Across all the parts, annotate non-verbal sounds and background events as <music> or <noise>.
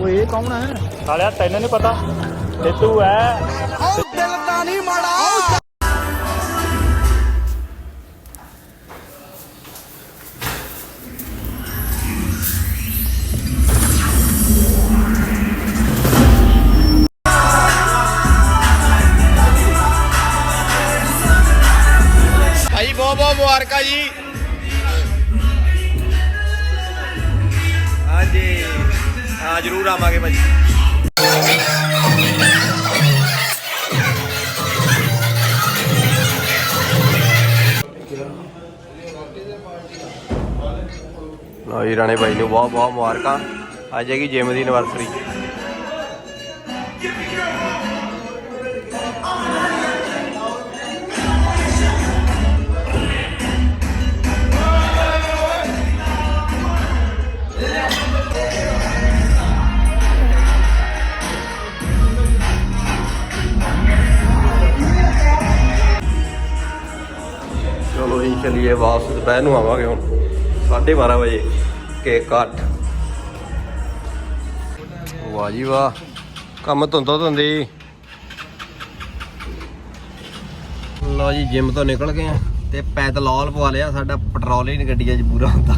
ਓਏ ਇਹ ਕੌਣ ਹੈ? ਸਾਲਿਆ ਤੈਨੂੰ ਨਹੀਂ ਪਤਾ। ਤੇ ਤੂੰ ਐ। ਦਿਲ ਤਾਂ ਨਹੀਂ ਮਾੜਾ। ਭਾਈ ਬਹੁਤ ਬਹੁਤ ਮੁਬਾਰਕਾਂ ਜੀ। ਹਾਂ, ਜਰੂਰ ਆਵਾਂਗੇ ਭਾਜੀ। ਲਓ ਜੀ, ਰਾਣੇ ਭਾਈ ਨੂੰ ਬਹੁਤ ਬਹੁਤ ਮੁਬਾਰਕਾਂ। ਅੱਜ ਹੈਗੀ ਜਿਮ ਦੀ ਐਨਵਰਸਰੀ ਚਲੋ ਜੀ ਚੱਲੀਏ ਵਾਪਸ ਦੁਪਹਿਰ ਨੂੰ ਆਵਾਂਗੇ ਹੁਣ। 12:30 ਵਜੇ ਕੇਕ ਕੱਟ। ਵਾਹ ਜੀ ਵਾਹ ਕੰਮ ਧੁੰਦੋ ਧੁੰਦੀ ਲਓ ਜੀ ਜਿਮ ਤੋਂ ਨਿਕਲ ਗਏ ਆ ਤੇ ਪੈਦਲੌਲ ਪਵਾ ਲਿਆ ਸਾਡਾ ਪੈਟਰੋਲ ਹੀ ਨਹੀਂ ਗੱਡੀਆਂ 'ਚ ਪੂਰਾ ਹੁੰਦਾ।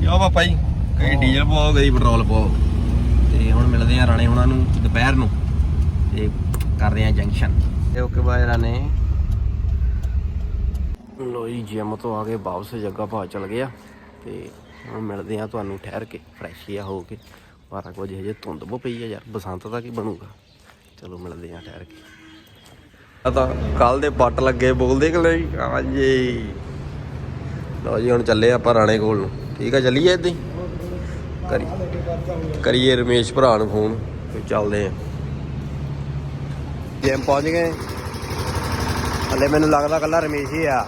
ਕਿਉਂ ਪਾਪਾ ਜੀ ਕਈ ਡੀਜ਼ਲ ਪਵਾਓ ਕਈ ਪੈਟਰੋਲ ਪਵਾਓ। ਤੇ ਹੁਣ ਮਿਲਦੇ ਆ ਰਾਣੇ ਹੁਣਾਂ ਨੂੰ ਦੁਪਹਿਰ ਨੂੰ ਤੇ ਕਰਦੇ ਆ ਜੰਕਸ਼ਨ ਤੇ ਓਕੇ ਬਾਏ ਰਾਣੇ ਲੋ ਜੀ ਜਿਮ ਤੋਂ ਆ ਕੇ ਵਾਪਸ ਜੱਗਾ ਭਾ ਚਲ ਗਿਆ ਤੇ ਹੁਣ ਮਿਲਦੇ ਆ ਤੁਹਾਨੂੰ ਠਹਿਰ ਕੇ ਫਰੈਸ਼ ਜਿਹਾ ਹੋ ਕੇ। 12 ਕੁ ਵਜੇ ਹਜੇ ਧੁੰਦ ਬੋ ਪਈ ਆ ਯਾਰ ਬਸੰਤ ਦਾ ਕੀ ਬਣੂਗਾ? ਚਲੋ ਮਿਲਦੇ ਆ ਠਹਿਰ ਕੇ। ਆ ਤਾਂ ਕੱਲ ਦੇ ਪੱਟ ਲੱਗੇ ਬੋਲਦੇ ਕਿ ਨਹੀਂ? ਹਾਂਜੀ। ਲੋ ਜੀ ਹੁਣ ਚੱਲੇ ਆਪਾਂ ਰਾਣੇ ਕੋਲ ਨੂੰ। ਠੀਕ ਆ ਚੱਲੀਏ ਏਦਾਂ ਹੀ? ਕਰੀ ਕਰੀਏ ਰਮੇਸ਼ ਭਰਾ ਨੂੰ ਫੋਨ ਤੇ ਚੱਲਦੇ ਆ। ਜਿਮ ਪਹੁੰਚ ਗਏ। ਹਲੇ ਮੈਨੂੰ ਲੱਗਦਾ ਕੱਲਾ ਰਮੇਸ਼ ਹੀ ਆ।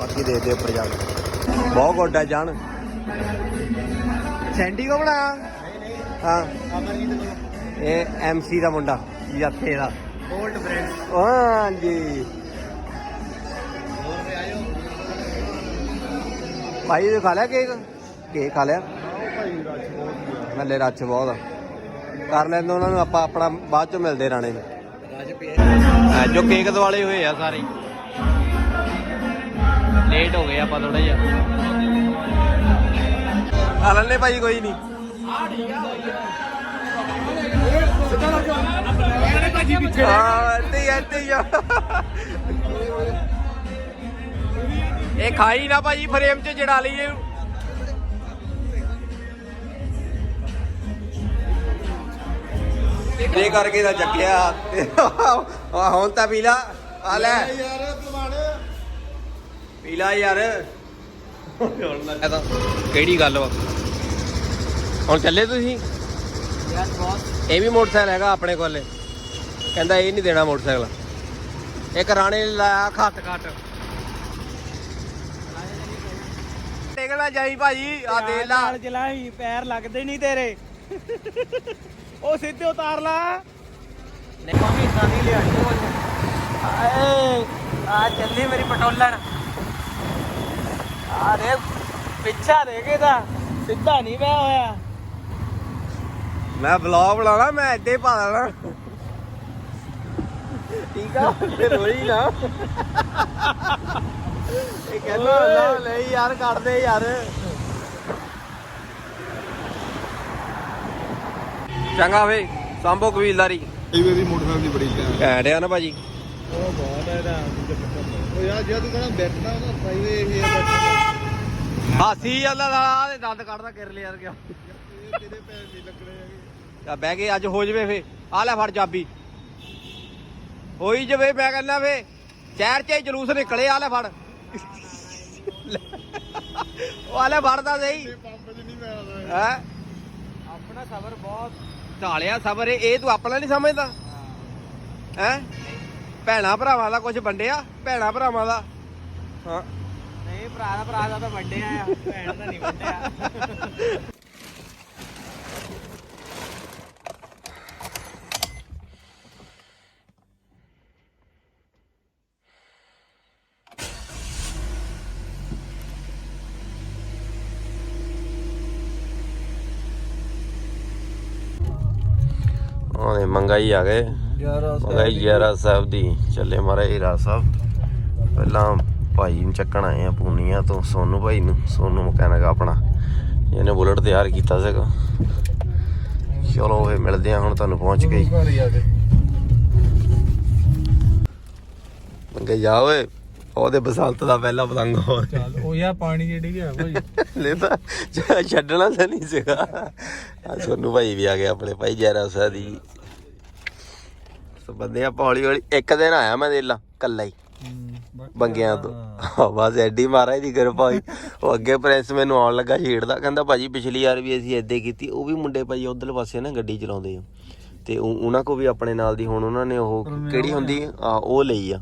ਬਾਕੀ ਦੇ ਦੇ ਉੱਪਰ ਜਾ ਕੇ। ਬਹੁਤ ਗੋਡਾ ਜਾਣ ਸੈਂਟੀ ਕੋ ਬਣਾਇਆ ਹਾਂ। ਇਹ ਐਮਸੀ ਦਾ ਮੁੰਡਾ ਜੱਥੇ ਦਾ। ਓਲਡ ਫਰੈਂਡ ਹਾਂਜੀ। ਭਾਈ ਇਹ ਖਾ ਲਿਆ ਕੇਕ ਕੇਕ ਖਾ ਲਿਆ? ਹਲੇ ਰੱਛ ਬਹੁਤ ਕਰ ਲੈਂਦੇ ਉਹਨਾਂ ਨੂੰ ਆਪਾਂ ਆਪਣਾ ਬਾਅਦ ਚੋਂ ਮਿਲਦੇ ਰਾਣੇ ਨੂੰ। ਹਾਂ, ਜੋ ਕੇਕ ਦਿਵਾਲੇ ਹੋਏ ਆ ਸਾਰੇ। ਲੇਟ ਹੋ ਗਏ ਆਪਾਂ ਥੋੜਾ ਜਿਹਾ। ਆ ਲੈਣੇ ਭਾਈ, ਕੋਈ ਨਹੀਂ। ਹਾਂ, ਇੱਥੇ ਇੱਥੇ ਹੀ ਆ। ਇਹ ਖਾਈ ਨਾ ਭਾਜੀ ਫਰੇਮ 'ਚ ਜੜਾ ਲਈਏ ਇਹ ਕਰਕੇ ਤਾਂ ਚੱਕਿਆ। ਆ ਹੁਣ ਤਾਂ ਪੀਲਾ ਆ ਲੈ। ਯਾਰ ਪੀ ਲਾ ਯਾਰ। ਇਹ ਤਾਂ ਕਿਹੜੀ ਗੱਲ ਵਾ? ਹੁਣ ਚੱਲੇ ਤੁਸੀਂ? ਯਾਰ ਬਹੁਤ। ਇਹ ਵੀ ਮੋਟਰਸਾਈਕਲ ਹੈਗਾ ਆਪਣੇ ਕੋਲੇ। ਕਹਿੰਦਾ ਇਹ ਨਹੀਂ ਦੇਣਾ ਮੋਟਰਸਾਈਕਲ। ਇੱਕ ਰਾਣੇ ਨੇ ਲਾਇਆ ਖੱਤ ਘੱਟ। ਟੇਕਣਾ ਜਾਈ ਭਾਜੀ ਆ ਦੇ ਲਾ। ਨਾਲ ਚਲਾਈ ਪੈਰ ਲੱਗਦੇ ਨਹੀਂ ਤੇਰੇ। ਉਹ ਸਿੱਧੇ ਉਤਾਰ ਲਾ। ਮੰਮੀ ਸਾਨੀ ਲਿਆ ਆਏ ਆ ਚੱਲੀ ਮੇਰੀ ਪਟੋਲਣ ਅਰੇ ਪਿੱਛਾ ਦੇਖੇਦਾ ਸਿੱਧਾ ਨਹੀਂ ਮੈਂ ਹੋਇਆ। ਮੈਂ ਵਲੌਗ ਬਣਾਉਣਾ ਮੈਂ ਇੱਥੇ ਪਾ ਦੇਣਾ। ਠੀਕ ਆ? ਫਿਰ ਰੋਈ ਨਾ। ਇਹ ਕਹਿੰਦਾ ਨਾ ਨਹੀਂ ਯਾਰ ਕੱਢ ਦੇ ਯਾਰ। ਚੰਗਾ ਵੇ ਸੰਭੋ ਕਬੀਲਦਾਰੀ। ਇਹ ਵੀ ਮੋਟਰਸਾਈਕਲ ਦੀ ਬੜੀ ਘੈਂਟ ਆ। ਨਾ ਭਾਜੀ। ਉਹ ਬਹੁਤ ਹੈ ਇਹਦਾ ਉਹ ਯਾਰ ਜੇ ਤੂੰ ਕਹਿੰਦਾ ਬੈਠਣਾ ਨਾ ਫਾਈਵੇ ਇਹ ਹਾਸੀ ਅੱਲਾ ਦਾ ਦੇ ਦੰਦ ਕੱਢਦਾ ਕਿਰ ਲਿਆ ਗਿਆ ਇਹ ਤੇਰੇ ਪੈਰ ਨਹੀਂ ਲੱਗਣੇ ਹੈਗੇ। ਤਾਂ ਬਹਿ ਕੇ ਅੱਜ ਹੋ ਜਵੇ ਫੇ ਆ ਲੈ ਫੜ ਚਾਬੀ। ਹੋਈ ਜਵੇ ਮੈਂ ਕਹਿੰਦਾ ਫੇ ਸ਼ਹਿਰ 'ਚ ਹੀ ਜਲੂਸ ਨਿਕਲੇ ਆ ਲੈ ਫੜ। ਉਹ ਆ ਲੈ ਫੜਦਾ ਸਹੀ। ਪੰਪ 'ਚ ਨਹੀਂ ਮੈਂ ਆਦਾ ਹੈ? ਆਪਣਾ ਸਬਰ ਬਹੁਤ ਢਾਲਿਆ ਸਬਰ ਇਹ ਇਹ ਤੂੰ ਆਪਣਾ ਨਹੀਂ ਸਮਝਦਾ। ਹੈ? ਭੈਣਾ ਭਰਾਵਾਂ ਦਾ ਕੁਝ ਵੰਡਿਆ? ਭੈਣਾ ਭਰਾਵਾਂ ਦਾ? ਹਾਂ। ਨਹੀਂ ਭਰਾ ਦਾ ਭਰਾ ਦਾ ਤਾਂ ਵੱਡਿਆ ਆ। ਭੈਣ ਦਾ ਨਹੀਂ ਵੱਡਿਆ। ਉਹਦੇ ਮੰਗਾਈ ਆ ਗਏ। 11 ਮੰਗਾਈ ਯਾਰਾ ਸਾਹਿਬ ਦੀ। ਚੱਲੇ ਮਾਰਾ ਹੀਰਾ ਸਾਹਿਬ। ਪਹਿਲਾਂ ਭਾਈ ਨੂੰ ਚੱਕਣ ਆਏ ਆ ਪੂਨੀਆ ਤੋਂ ਸੋਨੂ ਭਾਈ ਨੂੰ ਸੋਨੂ ਮਕੈਨਿਕ ਆਪਣਾ। ਇਹਨੇ ਬੁਲਟ ਤਿਆਰ ਕੀਤਾ ਸੀਗਾ। ਚਲੋ ਫੇ ਮਿਲਦੇ ਆ ਹੁਣ ਤੁਹਾਨੂੰ ਪਹੁੰਚ ਗਏ ਮੰਗੇ ਜਾ ਓਏ ਉਹਦੇ ਬਸੰਤ ਦਾ ਪਹਿਲਾ ਪਤੰਗ ਹੋ ਚੱਲ ਉਹ ਯਾ ਪਾਣੀ ਜਿਹੜੀ ਗਿਆ ਭਾਈ। ਲੈ ਤਾਂ ਛੱਡਣਾ ਤਾਂ ਨਹੀਂ ਸੀਗਾ। ਆ ਸੋਨੂ ਭਾਈ ਵੀ ਆ ਗਏ ਆਪਣੇ ਭਾਈ ਜੈਰਾ ਸਾਹਿਬ ਦੀ। ਬੰਦੇ ਆ ਹੌਲੀ ਹੌਲੀ। ਇੱਕ ਦਿਨ ਆਇਆ ਮੈਂ ਦੇਲਾ ਕੱਲਾ ਹੀ। ਬੰਗਿਆਂ ਤੋਂ। ਬਸ ਐਡੀ ਮਹਾਰਾਜ ਦੀ ਕਿਰਪਾ ਹੋਈ। ਉਹ ਅੱਗੇ ਪ੍ਰਿੰਸ ਮੈਨੂੰ ਆਉਣ ਲੱਗਾ ਛੇੜਦਾ ਕਹਿੰਦਾ ਭਾਜੀ ਪਿਛਲੀ ਵਾਰ ਵੀ ਅਸੀਂ ਹੀ ਕੀਤੀ ਉਹ ਵੀ ਮੁੰਡੇ ਭਾਜੀ ਉਧਰਲੇ ਪਾਸੇ ਨਾ ਗੱਡੀ ਚਲਾਉਂਦੇ ਆ। ਤੇ ਉਹ- ਉਹਨਾਂ ਕੋ ਵੀ ਆਪਣੇ ਨਾਲ ਦੀ ਹੁਣ ਉਹਨਾਂ ਨੇ ਉਹ ਕਿਹੜੀ ਹੁੰਦੀ ਆ ਉਹ ਲਈ ਆ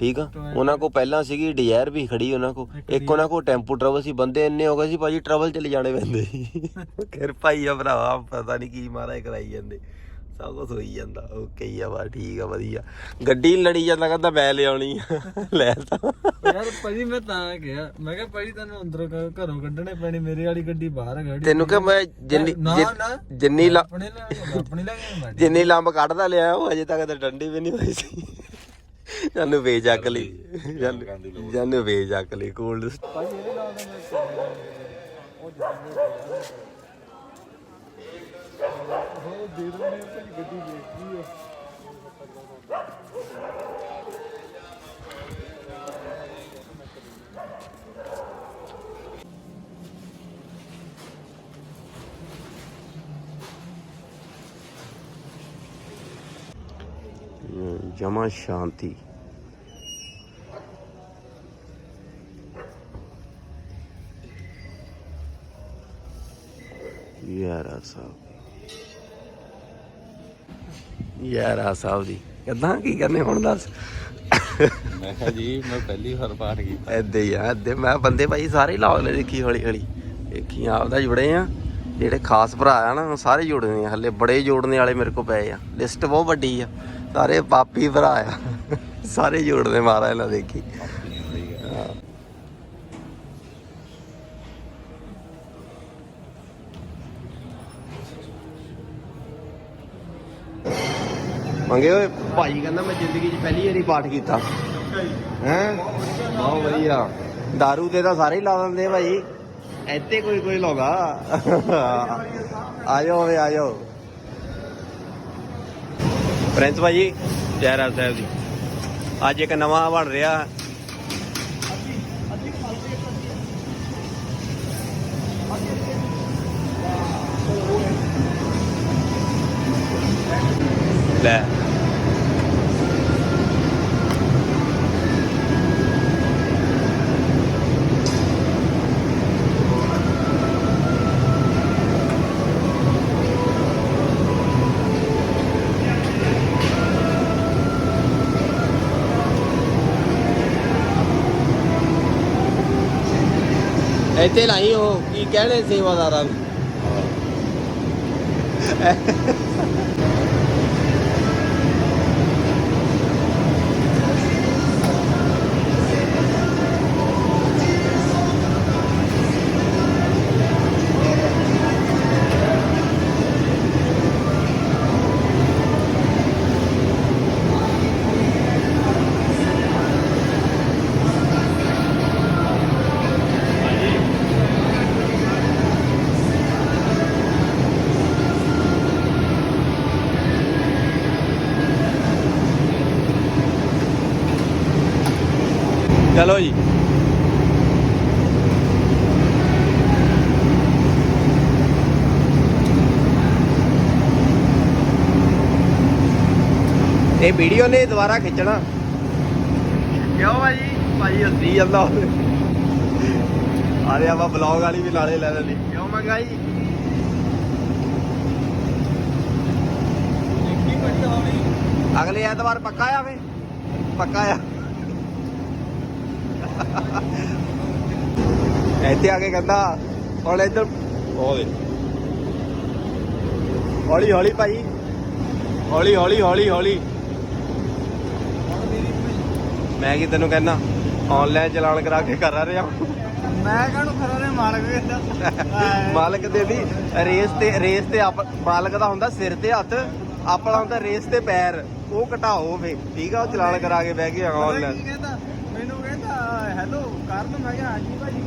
ਠੀਕ ਆ? ਉਹਨਾਂ ਕੋ ਪਹਿਲਾਂ ਸੀਗੀ ਡਿਜ਼ਾਇਰ ਵੀ ਖੜੀ ਉਹਨਾਂ ਕੋ ਇੱਕ ਉਹਨਾਂ ਕੋ ਟੈਂਪੂ ਟਰੈਵਲ ਸੀ ਬੰਦੇ ਇੰਨੇ ਹੋ ਗਏ ਸੀ ਭਾਜੀ ਟਰੈਵਲ ਚਲੇ ਜਾਣੇ ਪੈਂਦੇ ਸੀ। <laughs> ਕਿਰਪਾ ਹੀ ਆ ਭਰਾਵਾ ਪਤਾ ਨਹੀਂ ਕੀ ਮਹਾਰਾਜ ਕਰਾਈ ਜਾਂਦੇ। ਸਭ ਕੁਝ ਹੋਈ ਜਾਂਦਾ। ਓਕੇ ਹੀ ਆ ਵਾ ਠੀਕ ਆ ਵਧੀਆ। ਗੱਡੀ ਲੜੀ ਜਾਂਦਾ ਕਹਿੰਦਾ ਮੈਂ ਲਿਆਉਣੀ ਆ। ਲੈ ਤਾਂ। ਯਾਰ ਭਾਜੀ ਮੈਂ ਤਾਂ ਕਿਹਾ ਮੈਂ ਕਿਹਾ ਭਾਜੀ ਤੈਨੂੰ ਅੰਦਰੋਂ ਘ- ਘਰੋਂ ਕੱਢਣੇ ਪੈਣੀ ਮੇਰੇ ਵਾਲੀ ਗੱਡੀ ਬਾਹਰ ਖੜੀ ਤੈਨੂੰ ਕਿ ਮੈਂ ਜਿੰਨੀ ਨਾ, ਜਿ- ਨਾ। ਜਿੰਨੀ ਲ- ਆਪਣੇ ਲੈ ਆਪਣੀ ਲੈ ਕੇ ਮੈਂ ਜਿੰਨੀ ਲੰਬ ਕੱਢਦਾ ਲਿਆ ਉਹ ਅਜੇ ਤੱਕ ਤਾਂ ਡੰਡੀ ਵੀ ਨਹੀਂ ਹੋਈ ਸੀ। ਜਾਨੂੰ ਵੇਚ ਚੱਕ ਲਈ। ਜਾਨੂੰ- ਜਾਨੂੰ ਵੇਚ ਲਈ ਕੋਲਡ ਭਾਜੀ ਇਹਦੇ ਨਾਲ ਤਾਂ ਮੈਂ ਉਹ ਦੇ ਦੋ ਨੇ ਭਾਜੀ ਗੱਡੀ ਵੇਚਦੀ ਹੈ ਜਮਾ ਸ਼ਾਂਤੀ ਯਾਰਾ ਸਾਹਿਬ ਯਾਰਾ ਸਾਹਿਬ ਦੀ ਕਿੱਦਾਂ ਕੀ ਕਰਨੇ ਹੁਣ ਦੱਸ? ਮੈਂ ਕਿਹਾ ਜੀ ਮੈਂ ਪਹਿਲੀ ਵਾਰ ਪਾਠ ਕੀਤਾ। ਐਦੇ ਹੀ ਆ ਐਦੇ ਮੈਂ ਬੰਦੇ ਭਾਈ ਸਾਰੇ ਲਾ ਲੈ ਦੇਖੀ ਹੌਲੀ ਹੌਲੀ ਦੇਖੀ ਆਪਦਾ ਜੁੜੇ ਆ। ਜਿਹੜੇ ਖਾਸ ਭਰਾ ਆ ਨਾ ਸਾਰੇ ਜੁੜਨੇ ਆ। ਹੱਲੇ ਬੜੇ ਜੋੜਨੇ ਵਾਲੇ ਮੇਰੇ ਕੋ ਪਏ ਆ। ਲਿਸਟ ਬਹੁਤ ਵੱਡੀ ਆ। ਸਾਰੇ ਪਾਪੀ ਭਰਾ ਆ। ਸਾਰੇ ਜੋੜਨੇ ਮਾਰਾ ਇਹਨਾਂ ਦੇਖੀ ਹਾਂ। ਮੰਗੇ ਓਏ ਭਾਈ ਕਹਿੰਦਾ ਮੈਂ ਜ਼ਿੰਦਗੀ 'ਚ ਪਹਿਲੀ ਵਾਰੀ ਪਾਠ ਕੀਤਾ। ਹੈ? ਬਹੁਤ ਵਧੀਆ। दारू ਤੇ ਤਾਂ ਸਾਰੇ ਹੀ ਲਾ ਦਿੰਦੇ ਆ ਭਾਈ ਇੱਥੇ ਕੋਈ ਕੋਈ ਲੋਗਾ ਆ ਜਾਓ ਵੇ ਪ੍ਰਿੰਸ ਭਾਜੀ, ਜੈ ਸਾਹਿਬ ਜੀ। ਅੱਜ ਇੱਕ ਨਵਾਂ ਬਣ ਰਿਹਾ। ਲੈ ਇੱਥੇ ਲਾਈ ਉਹ ਕੀ ਕਹਿਣੇ ਸੇਵਾਦਾਰਾਂ ਨੂੰ ਚਲੋ ਜੀ ਇਹ ਵੀਡੀਓ ਨੇ ਦੁਬਾਰਾ ਖਿੱਚਣਾ। ਕਿਉਂ ਭਾਜੀ? ਭਾਜੀ ਹੱਸੀ ਜਾਂਦਾ ਆਰੇ ਆਪਾਂ ਬਲੌਗ ਵਾਲੀ ਵੀ ਨਾਲੇ ਲੈ ਲੈਣੀ। ਕਿਉਂ ਮੰਗਾਈ? ਅਗਲੇ ਐਤਵਾਰ ਪੱਕਾ ਆ ਫੇ? ਪੱਕਾ ਆ। ਇੱਥੇ ਆ ਕੇ ਕਹਿੰਦਾ ਹੁਣ ਇੱਧਰ। ਉਹ ਦੇ ਹੌਲੀ ਹੌਲੀ ਭਾਈ। ਹੌਲੀ ਹੌਲੀ ਹੌਲੀ ਹੌਲੀ। ਮੈਂ ਕੀ ਤੈਨੂੰ ਕਹਿੰਦਾ ਆਨਲਾਈਨ ਚਲਾਨ ਕਰਾ ਕੇ ਕਰ ਰਿਹਾ ਮੈਂ ਕਹਣੂ ਖਰਾ ਨੇ ਮਾਲਕ ਕਹਿੰਦਾ ਮਾਲਕ ਦੇ <laughs> ਦੀ ਰੇਸ ਤੇ ਰੇਸ ਤੇ ਆਪ- ਮਾਲਕ ਦਾ ਹੁੰਦਾ ਸਿਰ ਤੇ ਹੱਥ ਆਪਣਾ ਹੁੰਦਾ ਰੇਸ ਤੇ ਪੈਰ। ਉਹ ਘਟਾਓ ਫੇ ਠੀਕ ਆ ਉਹ ਚਲਾਨ ਕਰਾ ਕੇ ਬਹਿ ਕੀ ਆਨਲਾਈਨ ਹੈਲੋ ਕਰਨ ਮੈਂ ਕਿਹਾ ਹਾਂਜੀ ਭਾਜੀ।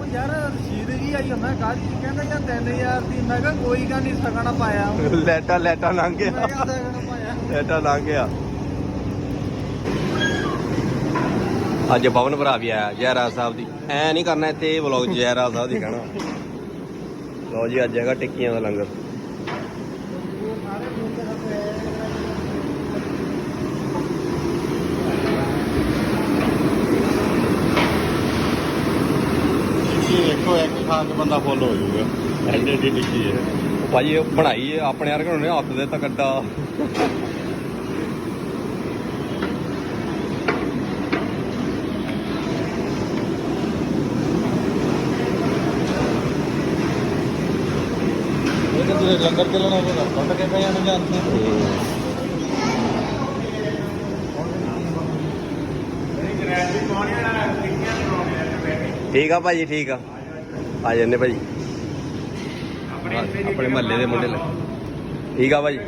ਉਹ ਯਾਰ ਰਸੀਦ ਜੀ ਆਈ ਮੈਂ ਕਾਹਦੀ ਕਹਿੰਦਾ ਯਾਰ 3000 ਦੀ। ਮੈਂ ਕਿਹਾ ਕੋਈ ਗੱਲ ਨਹੀਂ ਸਕਣਾ ਪਾਇਆ। ਲੈਟਾ ਲੈਟਾ ਲੰਘ ਮੈਂ ਗਿਆ ਪਾਇਆ। ਲੈਟਾ ਲੰਘ ਗਿਆ। ਅੱਜ ਪਵਨ ਭਰਾ ਵੀ ਆਇਆ ਜੈਰਾ ਸਾਹਿਬ ਦੀ। ਐ ਨਹੀਂ ਕਰਨਾ ਇੱਥੇ ਵਲੌਗ ਜੈਰਾ ਸਾਹਿਬ ਦੀ ਕਹਿਣਾ। ਲਓ ਜੀ ਅੱਜ ਹੈਗਾ ਟਿੱਕੀਆਂ ਦਾ ਲੰਗਰ। ਟਿੱਕੀ ਦੇਖੋ ਇੱਕ ਖਾ ਕੇ ਬੰਦਾ ਫੁੱਲ ਹੋ ਜਾਊਗਾ। ਐਡੀ ਐਡੀ ਟਿੱਕੀ ਹੈ। ਭਾਜੀ ਇਹ ਬਣਾਈ ਹੈ ਆਪਣੇ ਵਰਗੇ ਨੇ ਹੱਥ ਦੇ ਤਾਂ ਕੱਡਾ ਇਹ ਤਾਂ ਤੁਸੀਂ ਲੰਗਰ ਚੱਲਣਾ ਹੋਗਾ ਟੁੱਟ ਕੇ ਪੈ ਜਾਣਗੇ ਅੰਥੇ ਠੀਕ ਆ ਭਾਜੀ ਠੀਕ ਆ। ਆ ਜੰਨੇ ਭਾਜੀ। ਆਪਣੇ ਮਹੱਲੇ ਦੇ ਮੁੰਡੇ ਠੀਕ ਆ ਭਾਜੀ।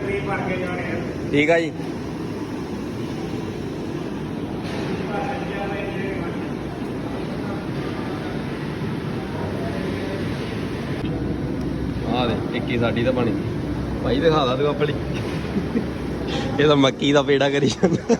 ਠੀਕ ਆ ਜੀ। ਆ ਦੇ ਟਿੱਕੀ ਸਾਡੀ ਤਾਂ ਬਣੀ। ਭਾਈ ਦਿਖਾ ਦਾ ਤੂੰ ਆਪਣੀ। ਇਹ ਤਾਂ ਮੱਕੀ ਦਾ ਪੇੜਾ ਕਰੀ ਜਾਂਦਾ।